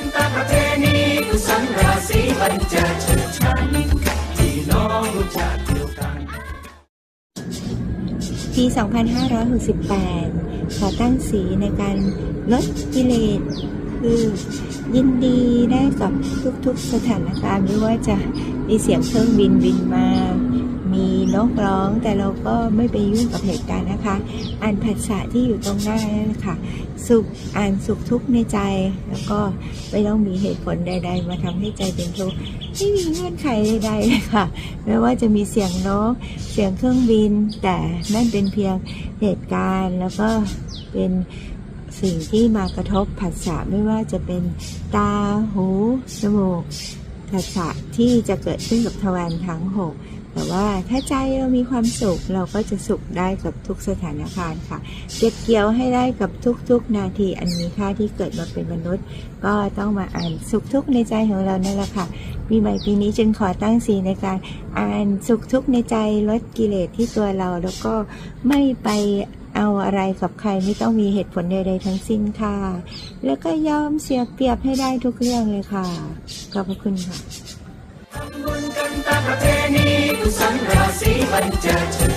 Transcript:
ันตาประเพณีกุศลราศีบรรเจิดเชิดชันพี่น้องรู้จักเดียวกันปี 2568 ขอตั้งสีในการลดกิเลสคือยินดีได้กับทุกๆสถานการณ์ไม่ว่าจะมีเสียงเครื่องบินบินมา มีนกร้องแต่เราก็ไม่ไปยุ่งกับเหตุการณ์นะคะ อ่านภาษาที่อยู่ตรงหน้านั่นแหละค่ะ สุขอ่านสุขทุกข์ในใจ แล้วก็ไม่ต้องมีเหตุผลใด ๆ มาทำให้ใจเป็นทุกข์ไม่มีเงื่อนไขใดๆเลยค่ะไม่ว่าจะมีเสียงนกเสียงเครื่องบิน แต่นั่นเป็นเพียงเหตุการณ์แล้วก็เป็นสิ่งที่มากระทบผัสสะไม่ว่าจะเป็นตาหูจมูก ผัสสะที่จะเกิดขึ้นกับทวารทั้งหกแต่ว่าถ้าใจเรามีความสุขเราก็จะสุขได้กับทุกสถานการณ์ค่ะ เก็บเกี่ยวให้ได้กับทุกๆ นาทีอันมีค่าที่เกิดมาเป็นมนุษย์ ก็ต้องมาอ่านสุขทุกข์ในใจของเรานั่นแหละค่ะปีใหม่ปีนี้จึงขอตั้งสีในการอ่านสุขทุกข์ในใจลดกิเลสที่ตัวเราแล้วก็ไม่ไป เอาอะไรกับใครไม่ต้องมีเหตุผลใดๆทั้งสิ้นค่ะ แล้วก็ยอมเสียเปรียบให้ได้ทุกเรื่องเลยค่ะ ขอบพระคุณค่ะทำบุญกันตามประเพณีกุศลราศีบันเจิด